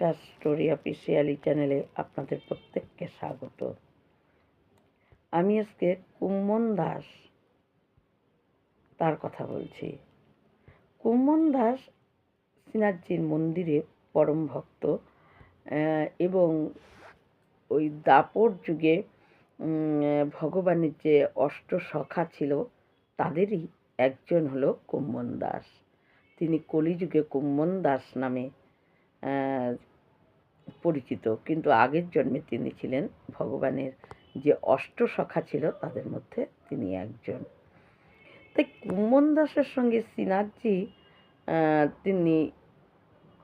নমস্কার story officially চ্যানেলে আপনাদের প্রত্যেককে স্বাগত। আমি আজকে কুম্মন দাস তার কথা বলছি। কুম্মন দাস শ্রীনাথজির মন্দিরে পরম ভক্ত এবং ওই দাপর যুগে ভগবানের যে অষ্ট সখা ছিল, তাদেরই একজন হলো কুম্মন দাস। তিনি কলিযুগে কুম্মন দাস নামে পরিচিত কিন্তু আগের জন্মে তিনি ছিলেন ভগবানের যে অষ্ট সখা ছিল তাদের মধ্যে তিনি একজন। তাই কুম্মন দাসের সঙ্গে শ্রীনাথজি তিনি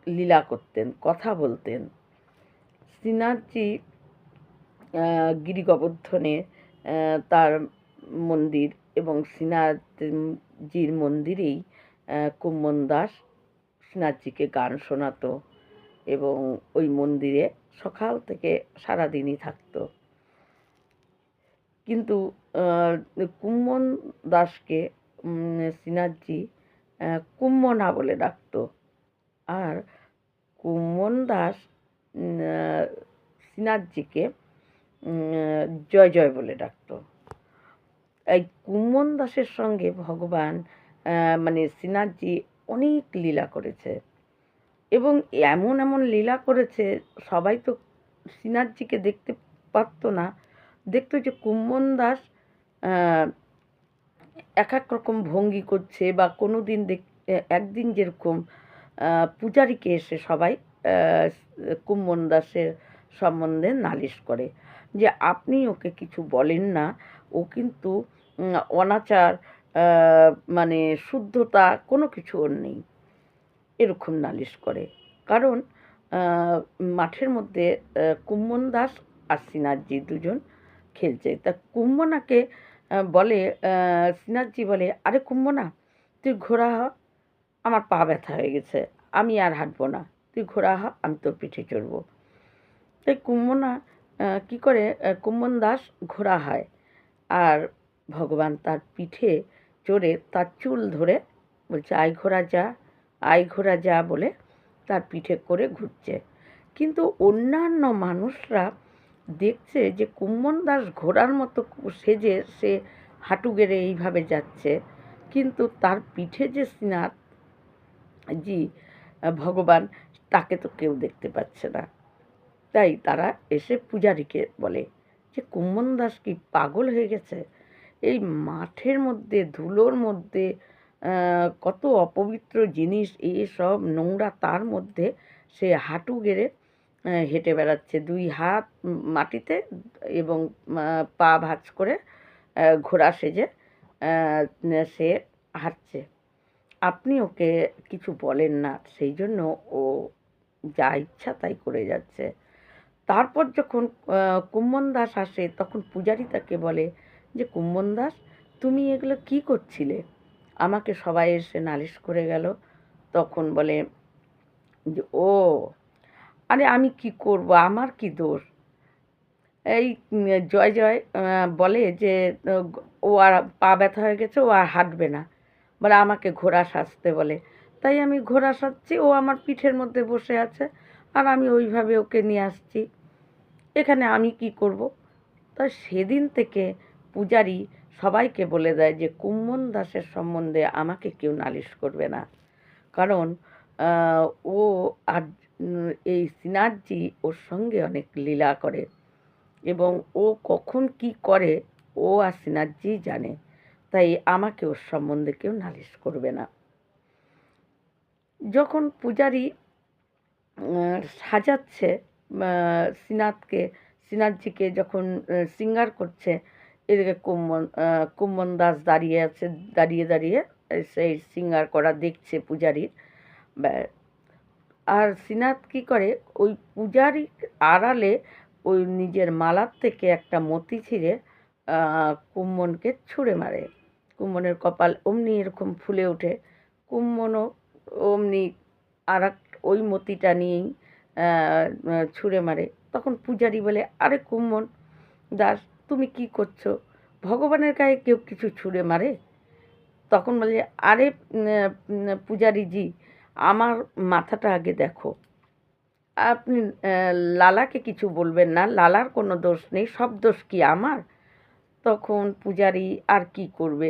লীলা করতেন কথা বলতেন। আহ, গিরি গোবর্ধনে তার মন্দির এবং শ্রীনাথজির মন্দিরেই আহ, কুম্মন দাস শ্রীনাথজিকে গান শোনাতো। এবং ওই মন্দিরে সকাল থেকে সারাদিনই থাকতো। কিন্তু কুম্মন দাসকে শ্রীনাথজি কুম্মনা বলে ডাকতো। আর কুম্মন দাস উম, জয় জয় বলে ডাকতো। এই কুম্মন দাসের সঙ্গে ভগবান মানে শ্রীনাথজি অনেক লীলা করেছে। এবং এমন এমন লীলা করেছে সবাই তো শ্রীনাথজিকে দেখতে পারতো না। দেখতো যে কুম্মন দাস এক এক রকম ভঙ্গি করছে বা কোনো দিন দেখ একদিন যেরকম পূজারীকে এসে সবাই আহ, কুম্মন দাসের সম্বন্ধে নালিশ করে। যে আপনি ওকে কিছু বলেন না ও কিন্তু অনাচার মানে শুদ্ধতা কোনো কিছু ওর নেই। এরকম নালিশ করে। কারণ মাঠের মধ্যে কুম্মন দাস আর শ্রীনাথজি দুজন খেলছে। তা কুম্মনাকে বলে শ্রীনাথজি বলে, আরে কুম্মনা, তুই ঘোরা হ, আমার পা ব্যথা হয়ে গেছে, আমি আর হাঁটবো না, তুই ঘোরা হ, আমি তোর পিঠে চড়বো। তাই কুম্মনা কি করে কুম্মন দাস ঘোরা হয় আর ভগবান তার পিঠে চড়ে তার চুল ধরে বলছে আই ঘোরা যা। আই ঘোড়া যা বলে তার পিঠে করে ঘুরছে। কিন্তু অন্যান্য মানুষরা দেখছে যে কুম্মন দাস ঘোড়ার মতো সেজে সে হাঁটু গেড়ে এইভাবে যাচ্ছে। কিন্তু তার পিঠে যে শ্রীনাথ জি, ভগবান, তাকে তো কেউ দেখতে পাচ্ছে না। তাই তারা এসে পূজারীকে বলে যে কুম্মন দাস কি পাগল হয়ে গেছে? এই মাঠের মধ্যে, ধুলোর মধ্যে কত অপবিত্র জিনিস এইসব নোংরা তার মধ্যে সে হাঁটু গেড়ে হেঁটে বেড়াচ্ছে। দুই হাত মাটিতে এবং পা ভাঁজ করে ঘোড়া সেজে সে হাঁটছে। আপনি ওকে কিছু বলেন না, সেই জন্য ও যা ইচ্ছা তাই করে যাচ্ছে। তারপর যখন কুম্বন দাস আসে, তখন পূজারী তাকে বলে যে কুম্বন দাস, তুমি এগুলো কি করছিলে? আমাকে সবাই এসে নালিশ করে গেল। তখন বলে যে, ও, আরে আমি কি করব? আমার কি দোষ? এই জয় জয় বলে যে, ও আর পা ব্যথা হয়ে গেছে, ও আর হাঁটবে না। বলে, আমাকে ঘোড়া সাজতে বলে। তাই আমি ঘোড়া সাজছি, ও আমার পিঠের মধ্যে বসে আছে, আর আমি ওইভাবে ওকে নিয়ে আসছি। এখানে আমি কি করব? তা সেদিন থেকে পূজারী সবাইকে বলে দেয় যে কুম্মন দাসের সম্বন্ধে আমাকে কেউ নালিশ করবে না। কারণ ও আর এই সিনার্জি ওর সঙ্গে অনেক লীলা করে এবং ও কখন কি করে ও আর সিনার্জি জানে তাই আমাকে ওর সম্বন্ধে কেউ নালিশ করবে না। যখন পূজারী সাজাচ্ছে শ্রীনাথকে শ্রীনাথজিকে যখন আহ, শৃঙ্গার করছে এদিকে কুম্মন আহ, কুম্মন দাস দাঁড়িয়ে আছে দাঁড়িয়ে দাঁড়িয়ে সেই শৃঙ্গার করা দেখছে পূজারীর। আর শ্রীনাথ কি করে? ওই পূজারী আড়ালে ওই নিজের মালার থেকে একটা মতি ছিঁড়ে আহ, কুম্মনকে ছুঁড়ে মারে। কুম্মনের কপাল অমনি এরকম ফুলে ওঠে। কুম্মনও অমনি আর ওই মতিটা নিয়েই ছুঁড়ে মারে। তখন পূজারী বলে আরে কুম্মন দাস তুমি কি করছ? ভগবানের গায়ে কেউ কিছু ছুঁড়ে মারে? তখন বলে, আরে পূজারীজি, আমার মাথাটা আগে দেখো। আপনি লালাকে কিছু বলবেন না, লালার কোনো দোষ নেই, সব দোষ কি আমার? তখন পূজারি আর কি করবে?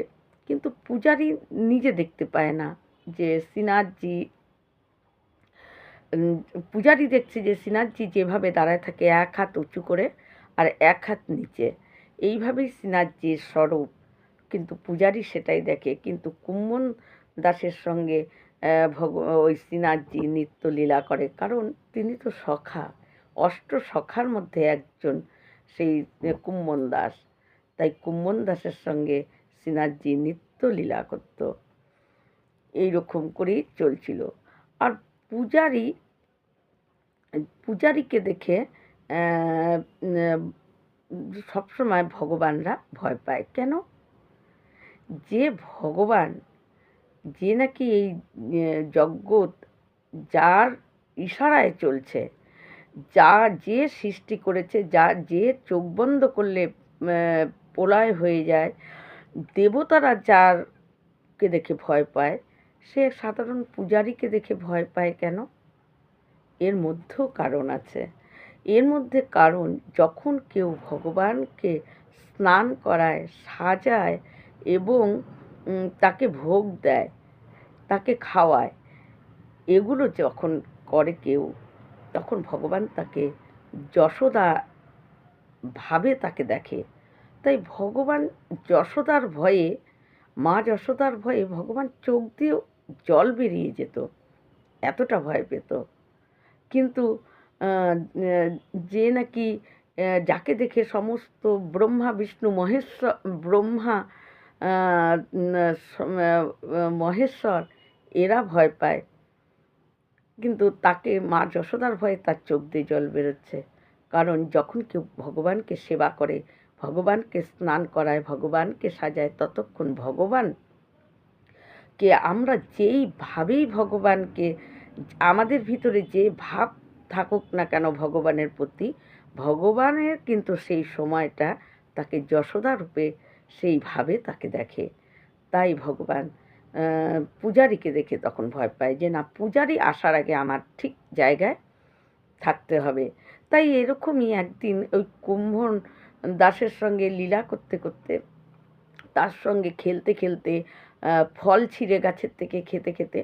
কিন্তু পূজারি নিজে দেখতে পায় না যে সিনাজি পূজারি দেখছে যে সিনাজি যেভাবে দাঁড়ায় থাকে, এক হাত উঁচু করে আর এক হাত নিচে। এইভাবেই সিনাজির স্বরূপ। কিন্তু পূজারি সেটাই দেখে। কিন্তু কুম্মন দাসের সঙ্গে ভগ, ওই সিনাজি নৃত্য লীলা করে। কারণ তিনি তো সখা। অষ্ট সখার মধ্যে একজন সেই কুম্মন দাস। তাই কুম্মন দাসের সঙ্গে সিনাজি নৃত্য লীলা করত। এইরকম করেই চলছিল। আর পূজারি, পূজারীকে দেখে সবসময় ভগবানরা ভয় পায়। কেন? যে ভগবান যে নাকি এই জগৎ যার ইশারায় চলছে যা যে সৃষ্টি করেছে যা যে চোখ বন্ধ করলে আহ, প্রলয় হয়ে যায় দেবতারা যারকে দেখে ভয় পায় সে সাধারণ পূজারীকে দেখে ভয় পায় কেন? এর মধ্যেও কারণ আছে। এর মধ্যে কারণ, যখন কেউ ভগবানকে স্নান করায়, সাজায় এবং তাকে ভোগ দেয়, তাকে খাওয়ায়, এগুলো যখন করে কেউ, তখন ভগবান তাকে যশোদা ভাবে তাকে দেখে। তাই ভগবান যশোদার ভয়ে, মা যশোদার ভয়ে ভগবান চোখ দিয়ে জল বেরিয়ে যেত, এতটা ভয় পেত। কিন্তু যে নাকি যাকে দেখে সমস্ত ব্রহ্মা, বিষ্ণু মহেশ্বর ব্রহ্মা মহেশ্বর, এরা ভয় পায়। কিন্তু তাকে মা যশোদার ভয়ে তার চোখ দিয়ে জল বেরোচ্ছে। কারণ যখন কেউ ভগবানকে সেবা করে, ভগবানকে স্নান করায়, ভগবানকে সাজায়, ততক্ষণ ভগবান কে? আমরা যেইভাবেই ভগবানকে, আমাদের ভিতরে যে ভাব থাকুক না কেন ভগবানের প্রতি, ভগবানের কিন্তু সেই সময়টা তাকে যশোদা রূপে সেইভাবে তাকে দেখে। তাই ভগবান পূজারীকে দেখে তখন ভয় পায় যে, না, পূজারী আসার আগে আমার ঠিক জায়গায় থাকতে হবে। তাই এরকমই একদিন ওই কুম্ভন দাসের সঙ্গে লীলা করতে করতে, তার সঙ্গে খেলতে খেলতে ফল ছিঁড়ে গাছের থেকে খেতে খেতে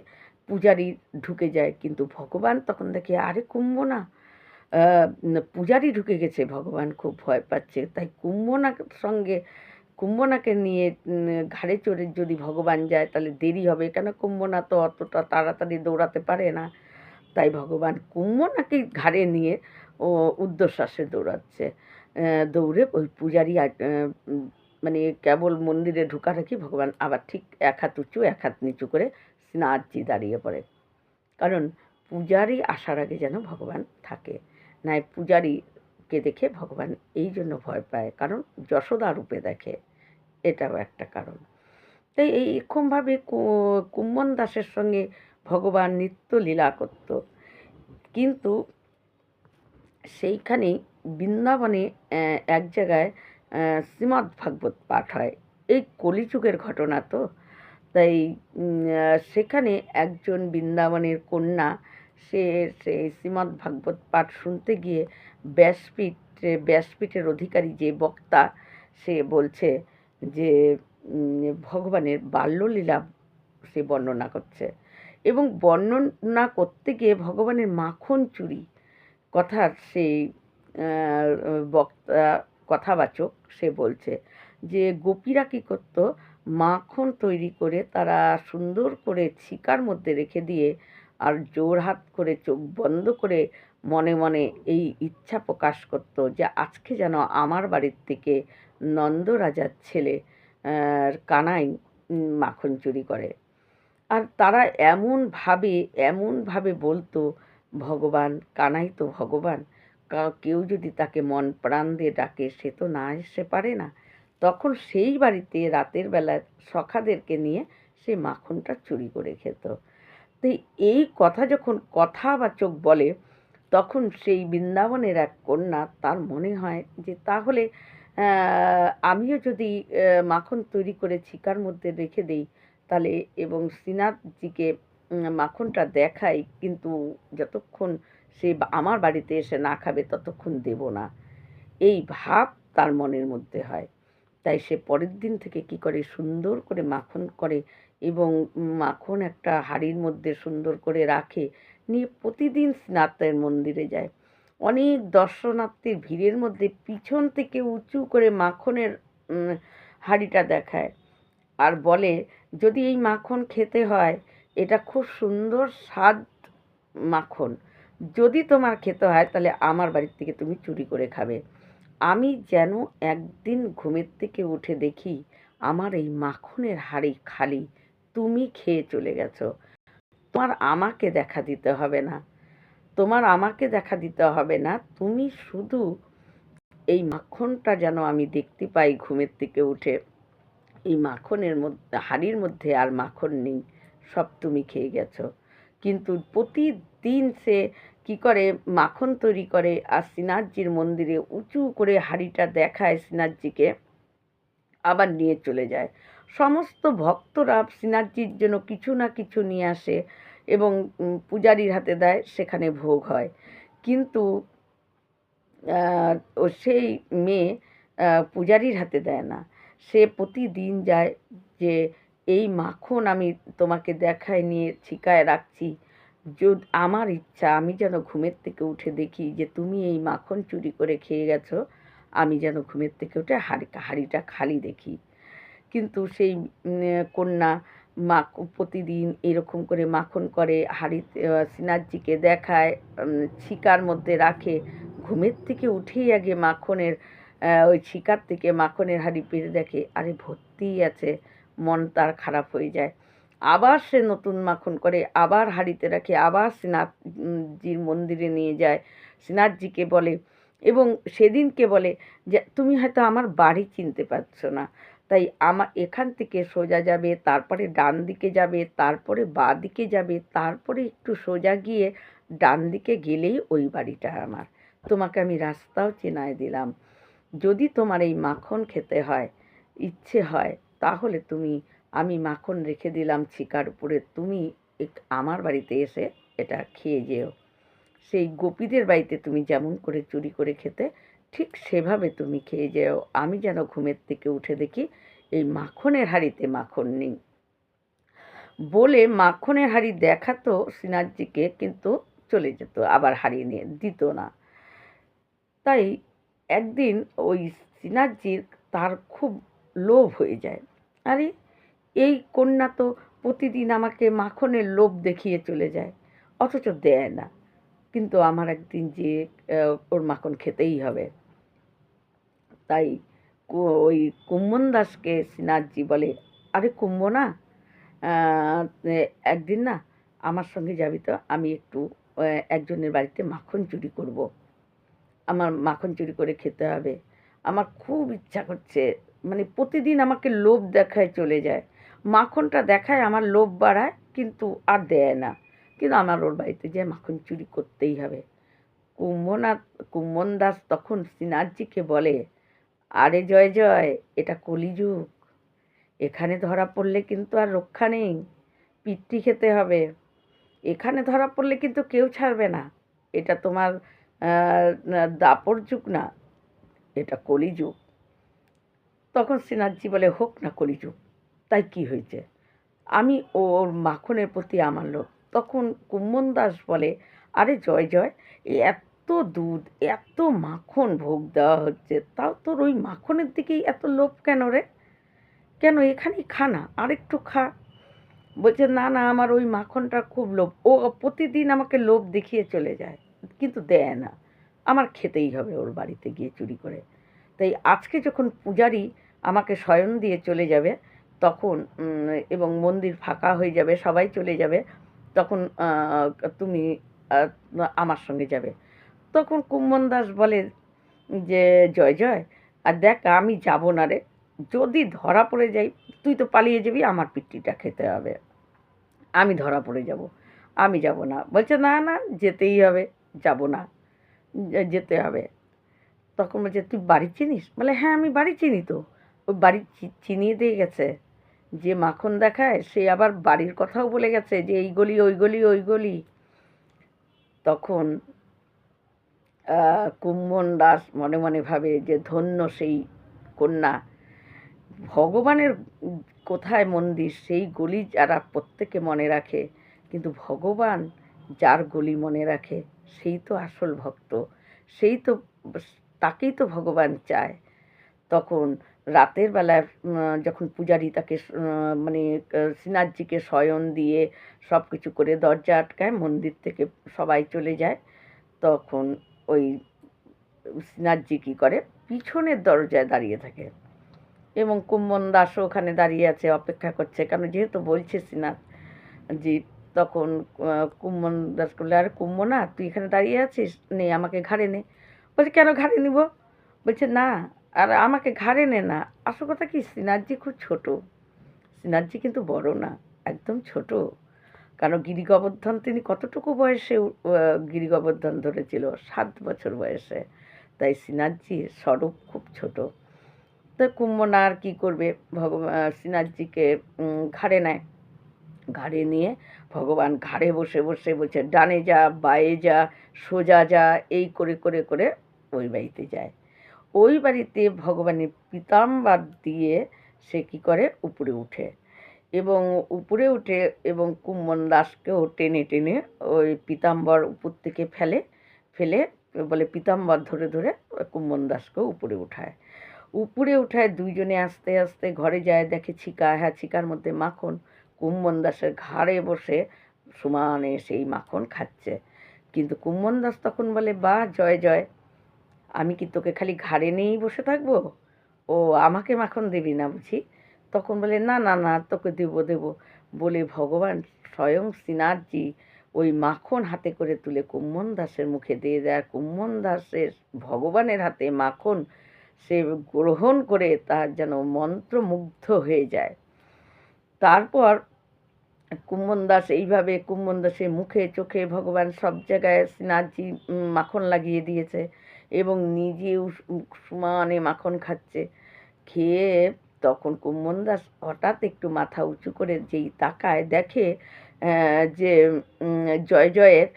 পূজারি ঢুকে যায়, কিন্তু ভগবান তখন দেখে, আরে কুম্ভ না। পূজারি ঢুকে গেছে, ভগবান খুব ভয় পাচ্ছে। তাই কুম্ভনার সঙ্গে কুম্ভনাকে নিয়ে ঘাড়ে চড়ে যদি ভগবান যায়, তাহলে দেরি হবে। কেন কুম্ভনা তো অতটা তাড়াতাড়ি দৌড়াতে পারে না। তাই ভগবান কুম্ভনাকে ঘাড়ে নিয়ে, ও উদ্ধশ্বাসে দৌড়াচ্ছে। দৌড়ে ওই পূজারি মানে কেবল মন্দিরে ঢুকা রাখি ভগবান আবার ঠিক এক হাত উঁচু, এক হাত নিচু করে স্নাজি দাঁড়িয়ে পড়ে। কারণ পূজারি আসার আগে যেন ভগবান থাকে। নাই পূজারীকে দেখে ভগবান এই জন্য ভয় পায়, কারণ যশোদা রূপে দেখে। এটাও একটা কারণ। তাই এই এরকমভাবে কু- কুম্ভন দাসের সঙ্গে ভগবান নিত্য লীলা করত। কিন্তু সেইখানেই বৃন্দাবনে এক জায়গায় শ্রীমদ্ ভাগবত পাঠ হয়। এই কলিযুগের ঘটনা তো। তাই সেখানে একজন বৃন্দাবনের কন্যা, সে সেই শ্রীমদ্ ভাগবত পাঠ শুনতে গিয়ে ব্যাসপীঠ, ব্যাসপীঠের অধিকারী যে বক্তা, সে বলছে যে ভগবানের বাল্যলীলা সে বর্ণনা করছে। এবং বর্ণনা করতে গিয়ে ভগবানের মাখন চুরি। কথার সেই বক্তা কথাবাচক, সে বলছে যে, গোপীরা কী করতো? মাখন তৈরি করে তারা সুন্দর করে ছিকার মধ্যে রেখে দিয়ে আর জোরহাত করে চোখ বন্ধ করে মনে মনে এই ইচ্ছা প্রকাশ করতো যে, আজকে যেন আমার বাড়ির থেকে নন্দ রাজার ছেলে কানাই মাখন চুরি করে। আর তারা এমনভাবে এমনভাবে বলতো, ভগবান, কানাই তো ভগবান। কেউ যদি তাকে মন প্রাণ দিয়ে ডাকে, সে তো না এসে পারে না। তখন সেই বাড়িতে রাতের বেলা সখাদেরকে নিয়ে সে মাখনটা চুরি করে খেত। তো এই কথা যখন কথাবাচক বলে, তখন সেই বৃন্দাবনের এক কন্যা তার মনে হয় যে, তাহলে আমিও যদি মাখন তৈরি করে ছিকার মধ্যে রেখে দেই, তাহলে এবং শ্রীনাথজিকে মাখনটা দেখাই, কিন্তু যতক্ষণ সে আমার বাড়িতে এসে না খাবে ততক্ষণ দেব না। এই ভাব তার মনের মধ্যে হয়। তাই সে পরের দিন থেকে কি করে সুন্দর করে মাখন করে এবং মাখন একটা হাঁড়ির মধ্যে সুন্দর করে রাখে নিয়ে প্রতিদিন স্নাতের মন্দিরে যায়। অনেক দর্শনার্থীর ভিড়ের মধ্যে পিছন থেকে উঁচু করে মাখনের হাঁড়িটা দেখায় আর বলে, যদি এই মাখন খেতে হয়, এটা খুব সুন্দর স্বাদ মাখন। যদি তোমার খেতে হয়, তাহলে আমার বাড়ির থেকে তুমি চুরি করে খাবে। আমি যেন একদিন ঘুমের থেকে উঠে দেখি, আমার এই মাখনের হাঁড়ি খালি, তুমি খেয়ে চলে গেছো। তোমার আমাকে দেখা দিতে হবে না। তোমার আমাকে দেখা দিতে হবে না। তুমি শুধু এই মাখনটা যেন আমি দেখতে পাই ঘুমের থেকে উঠে। এই মাখনের মধ্যে হাঁড়ির মধ্যে আর মাখন নেই, সব তুমি খেয়ে গেছো। কিন্তু প্রতিদিন সে কি করে? মাখন তৈরি করে আর সিনার্জির মন্দিরে উঁচু করে হাঁড়িটা দেখায় সিনার্জিকে, আবার নিয়ে চলে যায়। সমস্ত ভক্তরা সিনার্জির জন্য কিছু না কিছু নিয়ে আসে এবং পূজারীর হাতে দেয়, সেখানে ভোগ হয়। কিন্তু ও সেই মেয়ে পূজারীর হাতে দেয় না। সে প্রতিদিন যায় যে, এই মাখন আমি তোমাকে দেখায় নিয়ে, ছিকায় রাখছি। আমার ইচ্ছা আমি যেন ঘুমের থেকে উঠে দেখি যে তুমি এই মাখন চুরি করে খেয়ে গেছো আমি যেন ঘুমের থেকে উঠে হাড়ি হাঁড়িটা খালি দেখি। কিন্তু সেই কন্যা মা প্রতিদিন এরকম করে মাখন করে হাঁড়িতে আহ, সিনার্জিকে দেখায় ছিকার মধ্যে রাখে ঘুমের থেকে উঠেই আগে মাখনের ওই ছিকার থেকে মাখনের হাঁড়ি পেরে দেখে আরে ভর্তিই আছে মন তার খারাপ হয়ে যায়। আবার সে নতুন মাখন করে, আবার হাঁড়িতে রাখে, আবার সিনাথজির মন্দিরে নিয়ে যায়। সিনাথজিকে বলে এবং সেদিনকে বলে যে, তুমি হয়তো আমার বাড়ি চিনতে পারছ না। তাই আমার এখান থেকে সোজা যাবে, তারপরে ডান দিকে যাবে, তারপরে বাঁ দিকে যাবে, তারপরে একটু সোজা গিয়ে ডান দিকে গেলেই ওই বাড়িটা আমার। তোমাকে আমি রাস্তাও চেনায় দিলাম। যদি তোমার এই মাখন খেতে হয়, ইচ্ছে হয়, তাহলে তুমি আমি মাখন রেখে দিলাম ছিকার উপরে, তুমি আমার বাড়িতে এসে এটা খেয়ে যেও। সেই গোপীদের বাড়িতে তুমি যেমন করে চুরি করে খেতে, ঠিক সেভাবে তুমি খেয়ে যেও। আমি যেন ঘুমের থেকে উঠে দেখি এই মাখনের হাঁড়িতে মাখন নেই। বলে মাখনের হাঁড়ি দেখাতো সিনার্জিকে কিন্তু চলে যেত, আবার হারিয়ে নিয়ে দিত না। তাই একদিন ওই সিনার্জির তার খুব লোভ হয়ে যায়। আরে এই কন্যা তো প্রতিদিন আমাকে মাখনের লোভ দেখিয়ে চলে যায়। অথচ দেয় না। কিন্তু আমার একদিন যে ওর মাখন খেতেই হবে। তাই ওই কুম্মন দাসকে সিনার্জি বলে, আরে কুম্ভ না একদিন না, আমার সঙ্গে যাবি তো, আমি একটু একজনের বাড়িতে মাখন চুরি করব। আমার মাখন চুরি করে খেতে হবে। আমার খুব ইচ্ছা করছে মানে প্রতিদিন আমাকে লোভ দেখায় চলে যায়। মাখনটা দেখায়, আমার লোভ বাড়ায়, কিন্তু আর দেয় না। কিন্তু আমার ওর বাড়িতে যে মাখন চুরি করতেই হবে। কুম্ভনাথ কুম্ভন দাস তখন সিনার্জিকে বলে, আরে জয় জয়, এটা কলিযুগ। এখানে ধরা পড়লে কিন্তু আর রক্ষা নেই। পিতৃ খেতে হবে। এখানে ধরা পড়লে কিন্তু কেউ ছাড়বে না। এটা তোমার দাপর যুগ না, এটা কলিযুগ। তখন সিনার্জি বলে, হোক না কলিযুগ। তাই কি হয়েছে? আমি ওর মাখনের প্রতি আমার লোভ। তখন কুম্মন দাস বলে, আরে জয় জয় এত দুধ, এত মাখন ভোগ দেওয়া হচ্ছে, তাও তোর ওই মাখনের দিকেই এত লোভ কেন রে? কেন এখানেই খা না, আরেকটু খা। বলছে, না না, আমার ওই মাখনটা খুব লোভ। ও প্রতিদিন আমাকে লোভ দেখিয়ে চলে যায়, কিন্তু দেয় না। আমার খেতেই হবে ওর বাড়িতে গিয়ে চুরি করে। তাই আজকে যখন পূজারি আমাকে শয়ন দিয়ে চলে যাবে তখন এবং মন্দির ফাঁকা হয়ে যাবে, সবাই চলে যাবে, তখন তুমি আমার সঙ্গে যাবে। তখন কুম্মন দাস বলে যে, জয় জয়, আর দেখ, আমি যাব না রে। যদি ধরা পড়ে যাই, তুই তো পালিয়ে যাবি, আমার পিঠিটা খেতে হবে। আমি ধরা পড়ে যাব, আমি যাব না। বলছে, না না, যেতেই হবে, যাব না যেতে হবে। তখন বলছে, তুই বাড়ি চিনিস? বলে হ্যাঁ আমি বাড়ি চিনি তো। ওই বাড়ি চিনিয়ে দিয়ে গেছে। যে মাখন দেখায়, সে আবার বাড়ির কথাও বলে গেছে যে, এই গলি, ওই গলি ওই গলি। তখন কুম্ভন দাস মনে মনে ভাবে যে, ধন্য সেই কন্যা। ভগবানের কোথায় মন্দির, সেই গলি যারা প্রত্যেকে মনে রাখে, কিন্তু ভগবান যার গলি মনে রাখে, সেই তো আসল ভক্ত, সেই তো, তাকেই তো ভগবান চায়। তখন রাতের বেলায় যখন পূজারি তাকে মানে শ্রীনাথজিকে শয়ন দিয়ে সব কিছু করে দরজা আটকায় মন্দির থেকে সবাই চলে যায় তখন ওই শ্রীনাথজি কী করে? পিছনের দরজায় দাঁড়িয়ে থাকে এবং কুম্মন দাসও ওখানে দাঁড়িয়ে আছে অপেক্ষা করছে কারণ যেহেতু বলছে শ্রীনাথ জি তখন আহ, কুম্মন দাস করলে আরে কুম্মনা তুই এখানে দাঁড়িয়ে আছিস? নে আমাকে ঘাড়ে নে। বলছে কেন ঘাড়ে নিব? বলছে না আর আমাকে ঘাড়ে নে না। আসল কথা কি শ্রীনাথজি খুব ছোট। শ্রীনাথজি কিন্তু বড় না একদম ছোট। কারণ গিরি গোবর্ধন তিনি কতটুকু বয়সে আহ, গিরি গোবর্ধন ধরেছিল? সাত বছর বয়সে। তাই শ্রীনাথজির স্বরূপ খুব ছোট। তো কুম্ভনা আর কী করবে? ভগবান শ্রীনাথজিকে ঘাড়ে নেয়। ঘাড়ে নিয়ে ভগবান ঘাড়ে বসে বসে বলছে ডানে যা বায়ে যা সোজা যা। এই করে করে করে ওই বাড়িতে যায়। ওই বাড়িতে ভগবানের পিতাম্বার দিয়ে সে কী করে? উপরে উঠে। এবং উপরে উঠে এবং কুম্মন দাসকেও টেনে টেনে ওই পিতাম্বর উপর থেকে ফেলে ফেলে বলে পিতাম্বর ধরে ধরে কুম্মন দাসকেও উপরে উঠায়। উপরে উঠায় দুইজনে আস্তে আস্তে ঘরে যায়, দেখে ছিকা হ্যাঁ ছিকার মধ্যে মাখন। কুম্মন দাসের ঘাড়ে বসে সমানে সেই মাখন খাচ্ছে। কিন্তু কুম্মন দাস তখন বলে বা জয় জয়। আমি কি তোকে খালি ঘাড়ে নিয়েই বসে থাকব? ও আমাকে মাখন দিবি না বুঝি? তখন বলে, না না না, তোকে দেবো দেবো। বলে ভগবান স্বয়ং শ্রীনাথজি ওই মাখন হাতে করে তুলে কুম্মন দাসের মুখে দিয়ে দেয়। আর কুম্মন দাসের, ভগবানের হাতে মাখন সে গ্রহণ করে তার যেন মন্ত্রমুগ্ধ হয়ে যায়। তারপর কুম্মন দাস এইভাবে কুম্মন দাসের মুখে, চোখে ভগবান সব জায়গায় শ্রীনাথজি মাখন লাগিয়ে দিয়েছে। এবং নিজেও সমানে মাখন খাচ্ছে। খেয়ে তখন কুম্মন দাস হঠাৎ একটু মাথা উঁচু করে যেই তাকায় দেখে যে জয় জয়ের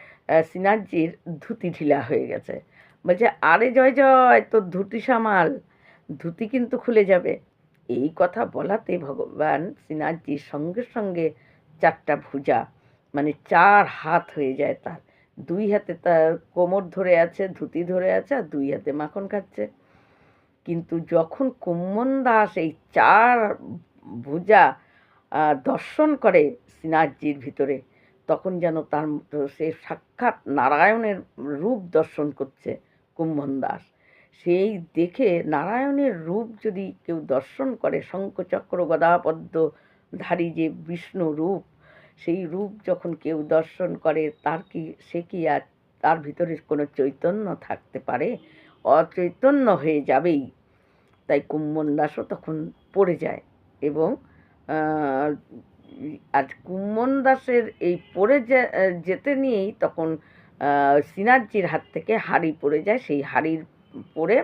শ্রীনাথজির ধুতি ঢিলা হয়ে গেছে। বলছে, আরে জয় জয়, তোর ধুতি সামাল। ধুতি কিন্তু খুলে যাবে। এই কথা বলাতে ভগবান শ্রীনাথজির সঙ্গে সঙ্গে চারটা ভুজা মানে চার হাত হয়ে যায় তার। দুই হাতে তার কোমর ধরে আছে, ধুতি ধরে আছে আর দুই হাতে মাখন খাচ্ছে। কিন্তু যখন কুম্মন দাস এই চার ভুজা দর্শন করে শ্রীনাথজির ভিতরে, তখন যেন তার সে সাক্ষাৎ নারায়ণের রূপ দর্শন করছে কুম্ভন দাস। সেই দেখে নারায়ণের রূপ যদি কেউ দর্শন করে, শঙ্খচক্র গদাপদ্মধারী যে বিষ্ণু রূপ সেই রূপ যখন কেউ দর্শন করে, তার কি, সে কি আর তার ভিতরে কোনো চৈতন্য থাকতে পারে? অচৈতন্য হয়ে যাবেই। তাই কুম্মন দাসও তখন পড়ে যায় এবং আর কুম্মন দাসের এই পড়ে যেতে নিয়েই তখন শ্রীনাথজির হাত থেকে হাড়ি পড়ে যায়। সেই হাড়ির পড়ে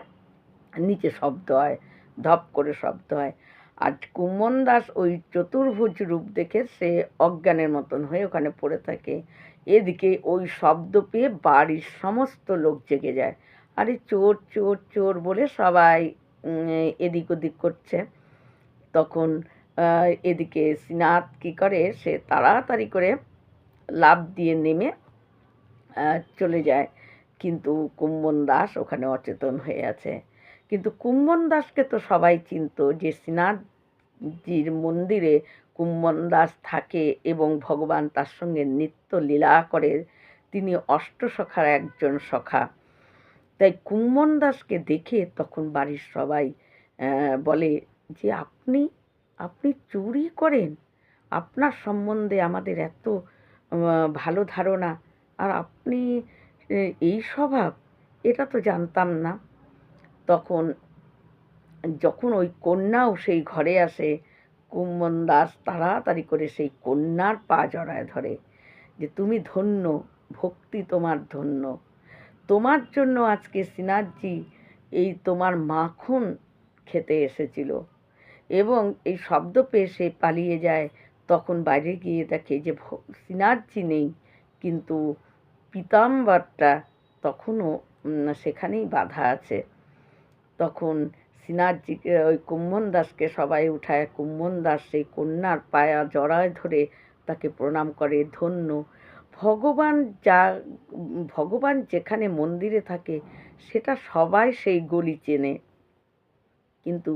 নিচে শব্দ হয়, ধপ করে শব্দ হয়। আর কুম্মন দাস ওই চতুর্ভুজ রূপ দেখে সে অজ্ঞানের মতন হয়ে ওখানে পড়ে থাকে। এদিকে ওই শব্দ পেয়ে বাড়ির সমস্ত লোক জেগে যায়। আরে চোর চোর চোর বলে সবাই এদিক ওদিক করছে। তখন এদিকে শ্রীনাথ কী করে, সে তাড়াতাড়ি করে লাভ দিয়ে নেমে চলে যায়। কিন্তু কুম্বন দাস ওখানে অচেতন হয়ে আছে। কিন্তু কুম্বন দাসকে তো সবাই চিনতো যে শ্রীনাথজির মন্দিরে কুম্বন দাস থাকে এবং ভগবান তার সঙ্গে নিত্য লীলা করে। তিনি অষ্টসখার একজন সখা। তাই কুম্বন দাসকে দেখে তখন বাড়ির সবাই বলে যে আপনি আপনি চুরি করেন। আপনার সম্বন্ধে আমাদের এত ভালো ধারণা। আর আপনি এই স্বভাব, এটা তো জানতাম না। তখন যখন ওই কন্যাও সেই ঘরে আসে কুম্বন দাস তাড়াতাড়ি করে সেই কন্যার পা জড়ায় ধরে যে, তুমি ধন্য, ভক্তি তোমার ধন্য। তোমার জন্য আজকে শ্রীনাথজি এই তোমার মাখন খেতে এসেছিল। এবং এই শব্দ পেয়ে সে পালিয়ে যায়। তখন বাইরে গিয়ে দেখে যে শ্রীনাথজি নেই। কিন্তু পিতাম্বরটা তখনও সেখানেই বাধা আছে। তখন সিনার্জিকে ওই কুম্ভন দাসকে সবাই উঠায়। কুম্ভন দাস সেই কন্যার পায়া জড়ায় ধরে তাকে প্রণাম করে, ধন্য, ভগবান যা, ভগবান যেখানে মন্দিরে থাকে, সেটা সবাই সেই গলি চেনে। কিন্তু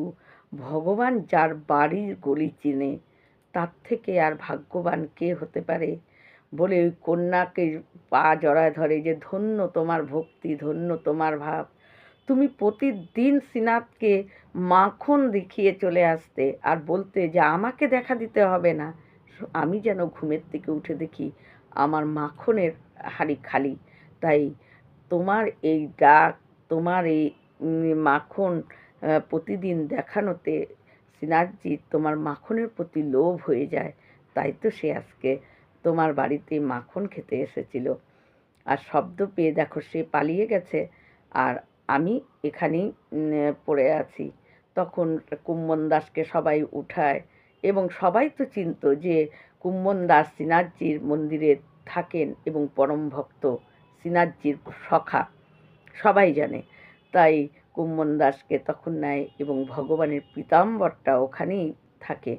ভগবান যার বাড়ির গলি চেনে, তার থেকে আর ভাগ্যবান কে হতে পারে? বলে ওই কন্যাকে পা জড়ায় ধরে যে, ধন্য তোমার ভক্তি, ধন্য তোমার ভাব তুমি প্রতিদিন শ্রীনাথকে মাখন দেখিয়ে চলে আসতে আর বলতে যে আমাকে দেখা দিতে হবে না। আমি যেন ঘুমের থেকে উঠে দেখি আমার মাখনের হাড়ি খালি। তাই তোমার এই ডাক, তোমার এই মাখন প্রতিদিন দেখানোতে শ্রীনাথজি তোমার মাখনের প্রতি লোভ হয়ে যায়। তাই তো সে আজকে তোমার বাড়িতে মাখন খেতে এসেছিল। আর শব্দ পেয়ে দেখো সে পালিয়ে গেছে। আর আমি এখানেই পড়ে আছি। তখন কুম্মন দাসকে সবাই উঠায় এবং সবাই তো চিনত যে কুম্মন দাস শ্রীনাথজির মন্দিরে থাকেন এবং পরম ভক্ত শ্রীনাথজির সখা। সবাই জানে। তাই কুম্মন দাসকে তখন নেয় এবং ভগবানের পীতাম্বরটা ওখানেই থাকে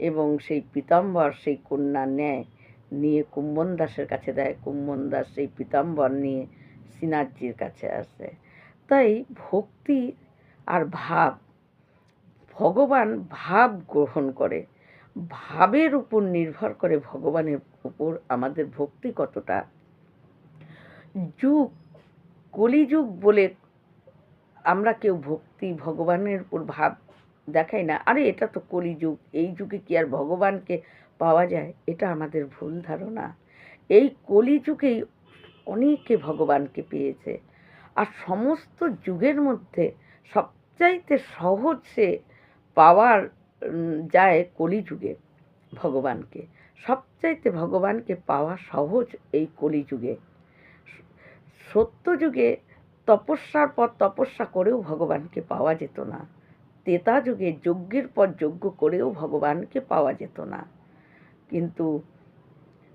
এবং সেই পীতাম্বর, সেই কন্যা নেয় নিয়ে কুম্বন দাসের কাছে দেয়। কুম্বন দাস সেই পীতাম্বর নিয়ে শ্রীনাথজির কাছে আসে। তাই ভক্তি আর ভাব। ভগবান ভাব গ্রহণ করে। ভাবের উপর নির্ভর করে ভগবানের উপর আমাদের ভক্তি কতটা। যুগ, কলিযুগ বলে আমরা কেউ ভক্তি, ভগবানের উপর ভাব দেখাই না। আরে, এটা তো কলিযুগ। এই যুগে কি আর ভগবানকে পাওয়া যায়? এটা আমাদের ভুল ধারণা। এই কলিযুগেই অনেকে ভগবানকে পেয়েছে। আর সমস্ত যুগের মধ্যে সবচাইতে সহজে পাওয়ার যায় কলিযুগে ভগবানকে। সবচাইতে ভগবানকে পাওয়া সহজ এই কলিযুগে। সত্য যুগে তপস্যার পর তপস্যা করেও ভগবানকে পাওয়া যেত না। তেতা যুগে যজ্ঞের পর যজ্ঞ করেও ভগবানকে পাওয়া যেত না। কিন্তু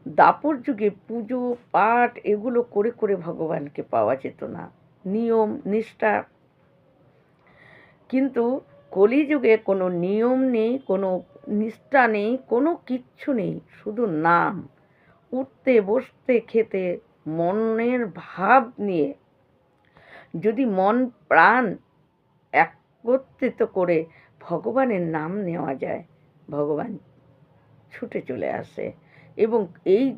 দাপর যুগে পুজো, পাঠ এগুলো করে করে ভগবানকে পাওয়া যেত না। নিয়ম, নিষ্ঠা। কিন্তু কলিযুগে কোনো নিয়ম নেই, কোনো নিষ্ঠা নেই, কোনো কিচ্ছু নেই, শুধু নাম। উঠতে, বসতে, খেতে, মনের ভাব নিয়ে। যদি মন, প্রাণ একত্রিত করে ভগবানের নাম নেওয়া যায়, ভগবান ছুটে চলে আসে। এবং এই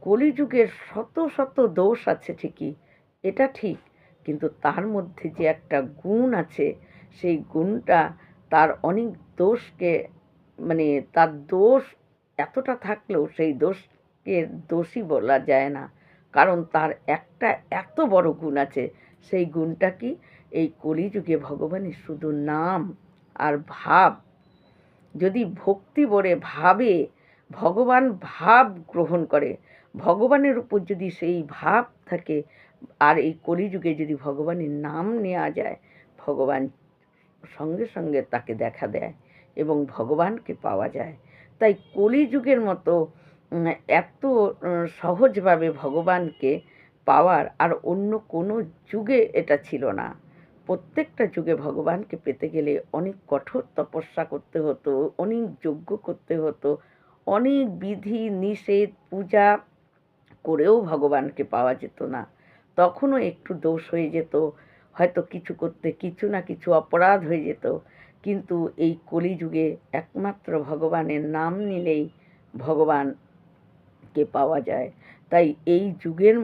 কলিযুগের শত শত দোষ আছে ঠিকই, এটা ঠিক। কিন্তু তার মধ্যে যে একটা গুণ আছে, সেই গুণটা তার অনেক দোষকে মানে তার দোষ এতটা থাকলেও সেই দোষকে দোষী বলা যায় না। কারণ তার একটা এত বড় গুণ আছে, সেই গুণটা কি? এই কলিযুগে ভগবানের শুধু নাম আর ভাব। যদি ভক্তি বলে ভাবে, ভগবান ভাব গ্রহণ করে, ভগবানের উপর যদি সেই ভাব থাকে আর এই কলিযুগে যদি ভগবানের নাম নেওয়া যায়, ভগবান সঙ্গে সঙ্গে তাকে দেখা দেয় এবং ভগবানকে পাওয়া যায়। তাই কলিযুগের মতো এত সহজভাবে ভগবানকে পাওয়ার আর অন্য কোনো যুগে এটা ছিল না। প্রত্যেকটা যুগে ভগবানকে পেতে গেলে অনেক কঠোর তপস্যা করতে হতো, অনেক যজ্ঞ করতে হতো, অনেক বিধি নিষেধ, পূজা করেও ভগবানকে পাওয়া যেত না। তখনও একটু দোষ হয়ে যেত। হয়তো কিছু করতে কিছু না কিছু অপরাধ হয়ে যেত। কিন্তু এই কলিযুগে একমাত্র ভগবানের নাম নিলেই ভগবানকে পাওয়া যায়। তাই এই যুগের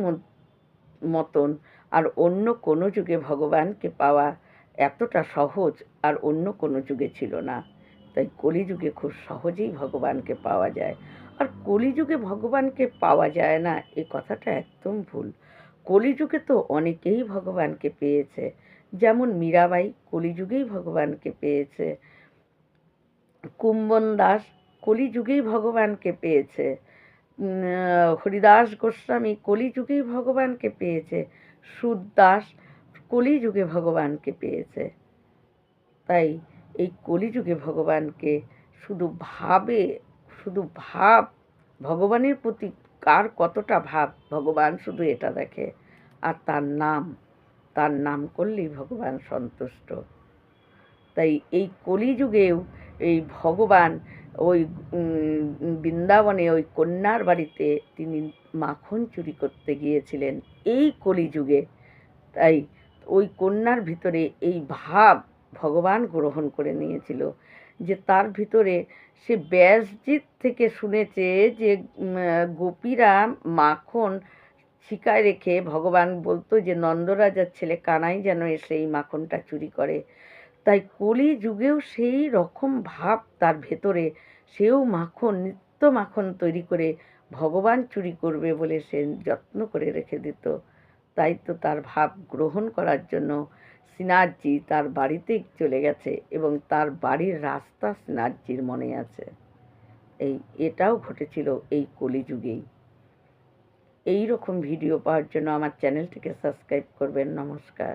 মতন আর অন্য কোনো যুগে ভগবানকে পাওয়া এতটা সহজ আর অন্য কোনো যুগে ছিল না। তাই কলিযুগে খুব সহজেই ভগবানকে পাওয়া যায়। আর কলিযুগে ভগবানকে পাওয়া যায় না, এ কথাটা একদম ভুল। কলিযুগে তো অনেকেই ভগবানকে পেয়েছে। যেমন মীরাবাই কলিযুগেই ভগবানকে পেয়েছে। কুম্বন দাস কলিযুগেই ভগবানকে পেয়েছে। হরিদাস গোস্বামী কলিযুগেই ভগবানকে পেয়েছে। সুদাস কলিযুগে ভগবানকে পেয়েছে। তাই এই কলিযুগে ভগবানকে শুধু ভাবে, শুধু ভাব, ভগবানের প্রতি কার কতটা ভাব? ভগবান শুধু এটা দেখে। আর তার নাম তার নাম করলেই ভগবান সন্তুষ্ট। তাই এই কলিযুগেও এই ভগবান ওই বৃন্দাবনে ওই কন্যার বাড়িতে তিনি মাখন চুরি করতে গিয়েছিলেন এই কলিযুগে। তাই ওই কন্যার ভিতরে এই ভাব ভগবান গ্রহণ করে নিয়েছিল। যে তার ভিতরে সে ব্যাসজিৎ থেকে শুনেছে যে গোপীরা মাখন শিকায় রেখে ভগবান বলতো যে, নন্দরাজার ছেলে কানাই যেন এসে এই মাখনটা চুরি করে। তাই কলি যুগেও সেই রকম ভাব তার ভেতরে, সেও মাখন, নিত্য মাখন তৈরি করে ভগবান চুরি করবে বলে সে যত্ন করে রেখে দিত। তাই তো তার ভাব গ্রহণ করার জন্য সিনার্জি তার বাড়িতে চলে গেছে এবং তার বাড়ির রাস্তা সিনার্জির মনে আছে। এই, এটাও ঘটেছিল এই কলিযুগেই। এই রকম ভিডিও পাওয়ার জন্য আমার চ্যানেলটিকে সাবস্ক্রাইব করবেন। নমস্কার।